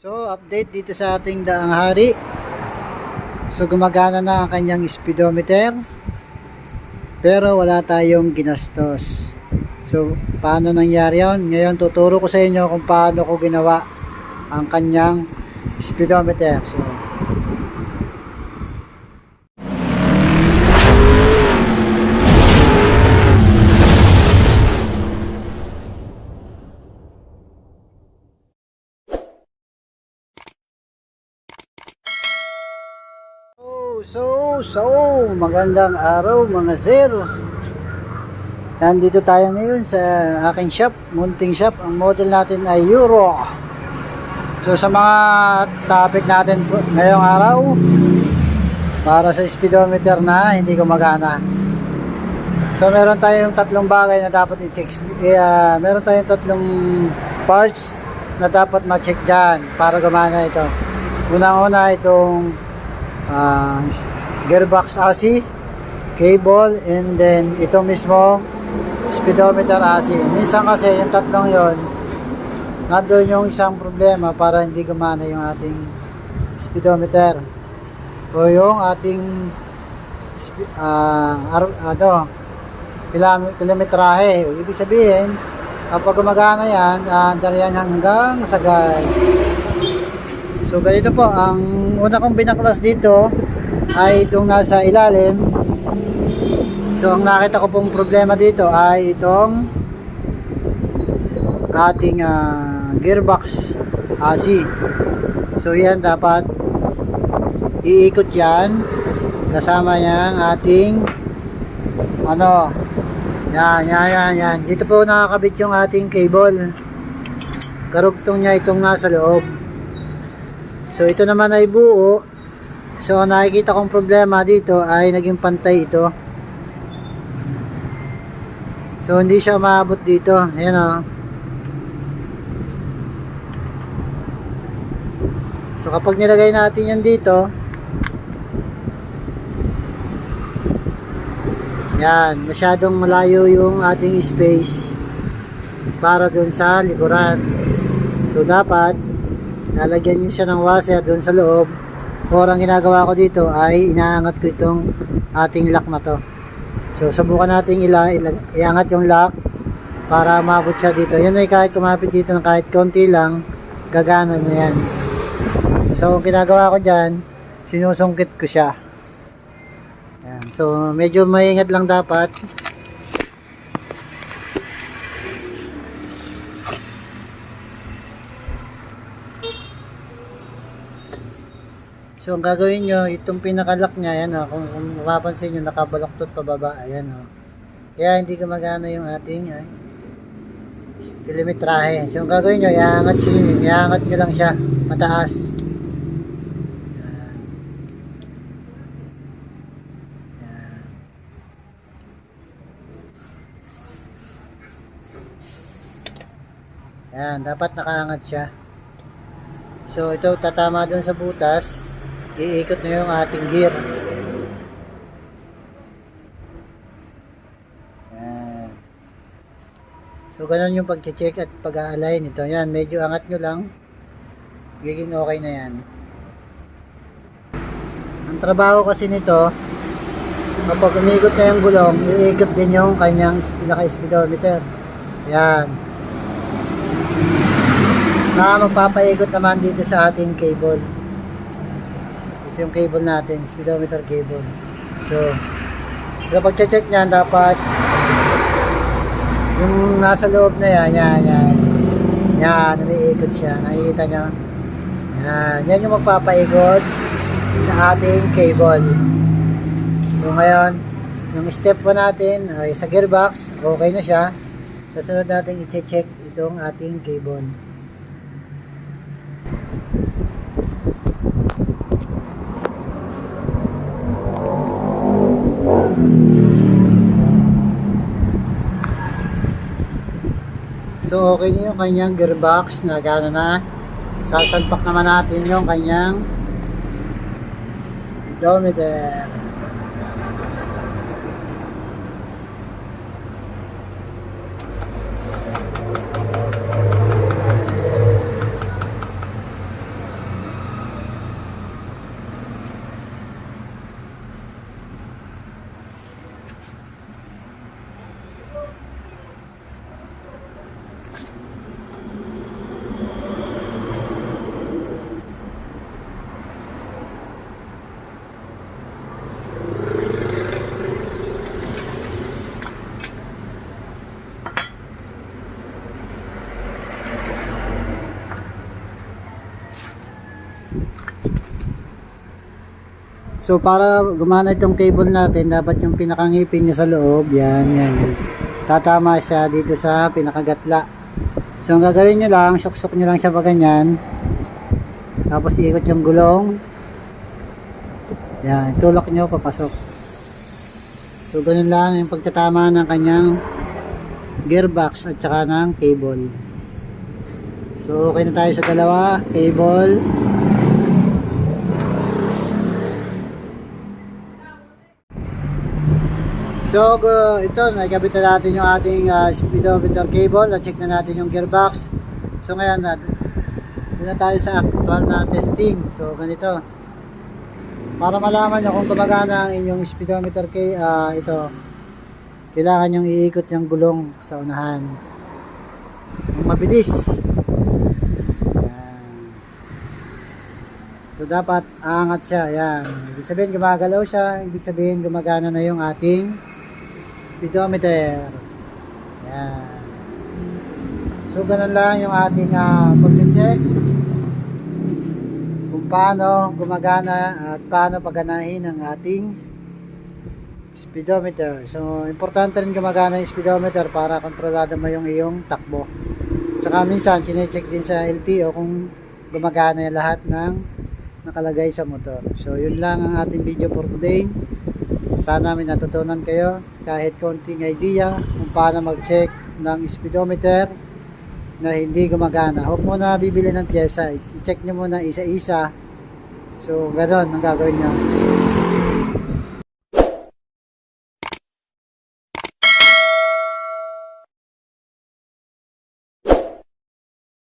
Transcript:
So, update dito sa ating daang hari. So, gumagana na ang kanyang speedometer. Pero wala tayong ginastos. So, paano nangyari yun? Ngayon, tuturo ko sa inyo kung paano ko ginawa ang kanyang speedometer. So, So, so, magandang araw mga sir. Nandito tayo ngayon sa aking shop, munting shop. Ang model natin ay Euro. So sa mga topic natin ngayong araw, para sa speedometer na hindi gumagana. So meron tayong tatlong bagay na dapat i-check. Uh, meron tayong tatlong parts na dapat ma-check dyan para gumana ito. Unang-una itong uh, gearbox AC, cable, and then ito mismo speedometer AC. Minsan kasi yung tatlong yon nandun yung isang problema para hindi gumana yung ating speedometer o yung ating ah, ar- ano, kilometrahe. Ibig sabihin, kapag gumagana yan, uh, yan hanggang sa. So ganito po, ang una kong binaklas dito ay itong nasa ilalim. So ang nakita ko pong problema dito ay itong ating ah, gearbox AC. So yan dapat iikot yan kasama ang ating ano yan, yan, yan, yan. Dito po nakakabit yung ating cable. Karugtong niya itong nasa loob. So ito naman ay buo. So nakikita kong problema dito ay naging pantay ito. So hindi siya maabot dito. Ayan o. So kapag nilagay natin yan dito, yan, masyadong malayo yung ating space para dun sa likuran. So dapat lalagyan nyo siya ng washer doon sa loob. Or ang ginagawa ko dito ay inaangat ko itong ating lock na to. So subukan natin ila, ila, iangat yung lock para maabot siya dito. Yan ay kahit kumapit dito ng kahit konti lang gagana na yan. So, so ang ginagawa ko dyan sinusungkit ko siya. Yan. so medyo maingat lang dapat So, ang gagawin nyo, itong pinakalock niya, yan o, kung, kung mapapansin nyo, nakabaloktot pababa, ayan o. Kaya hindi gumagana yung ating ay, telemetrahe. So, ang gagawin nyo, iangat nyo yun, iangat nyo lang siya, mataas. Yan. Dapat nakaangat siya. So, ito tatama dun sa butas iikot na yung ating gear. Yan. So, ganun yung pag-check at pag-align ito. Yan, medyo angat nyo lang. Giging okay na yan. Ang trabaho kasi nito, kapag umikot na yung gulong, iikot din yung kanyang pinaka-speedometer. Yan. Na magpapaikot naman dito sa ating cable yung cable natin, speedometer cable. So, sa pagche-check niyan, dapat yung nasa loob na yan, yan, yan. Yan, umiikot siya. Nakikita nyo? Yan, yan yung magpapaikot sa ating cable. So, ngayon, yung step 1 natin ay sa gearbox, okay na siya. Kasunod natin i-check itong ating cable. So okay na yung kanyang gearbox na gano'n na. Sasalpak naman natin yung kanyang speedometer. So para gumana itong cable natin, dapat yung pinakangipin niya sa loob, yan, yan. Tatama siya dito sa pinakagatla. So ang gagawin nyo lang, suksok nyo lang siya pa ganyan. Tapos iikot yung gulong. Yan, tulak nyo, papasok. So ganun lang yung pagtatama ng kanyang gearbox at saka ng cable. So okay na tayo sa dalawa, cable. So uh, ito, nakikabit na natin yung ating uh, speedometer cable at check na natin yung gearbox. So ngayon, uh, na tayo sa actual na testing. So ganito. Para malaman nyo kung gumagana ang inyong speedometer kay ah, ito, kailangan yung iikot yung gulong sa unahan. Ang mabilis. Yan. So dapat aangat siya. Yan. Ibig sabihin gumagalaw siya. Ibig sabihin gumagana na yung ating speedometer. Yan. So ganun lang yung ating uh, pag-check kung paano gumagana at paano paganahin ang ating speedometer. So, importante rin gumagana yung speedometer para kontrolado mo yung iyong takbo. Tsaka minsan, chinecheck din sa LTO kung gumagana yung lahat ng nakalagay sa motor. So, yun lang ang ating video for today. Sana may natutunan kayo kahit konting idea kung paano mag-check ng speedometer na hindi gumagana. Huwag mo na bibili ng pyesa. I-check nyo muna isa-isa. So, gano'n ang gagawin nyo.